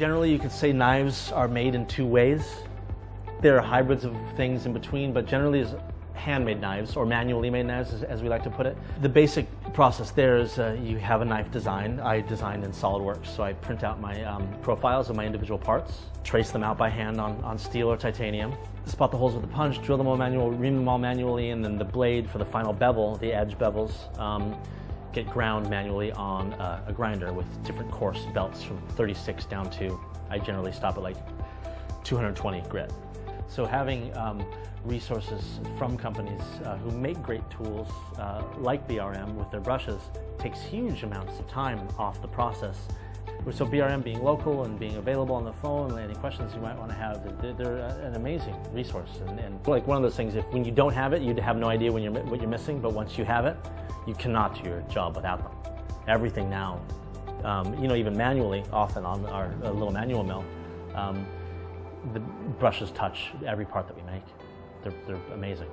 Generally, you could say knives are made in two ways. There are hybrids of things in between, but generally is handmade knives or manually made knives, as, as, we like to put it. The basic process there is uh, you have a knife design. I design in SolidWorks, so I print out my um, profiles of my individual parts, trace them out by hand on, on steel or titanium, spot the holes with a punch, drill them all manually, ream them all manually, and then the blade for the final bevel, the edge bevels, um, get ground manually on a grinder with different coarse belts from 36 down to, I generally stop at like 220 grit. So having um, resources from companies uh, who make great tools uh, like BRM with their brushes takes huge amounts of time off the process. So BRM being local and being available on the phone, any questions you might want to have, they're, they're an amazing resource. And, and, like one of those things, if when you don't have it, you'd have no idea when you're, what you're missing, but once you have it, you cannot do your job without them. Everything now, um, you know, even manually, often on our little manual mill, um, the brushes touch every part that we make. They're, they're amazing.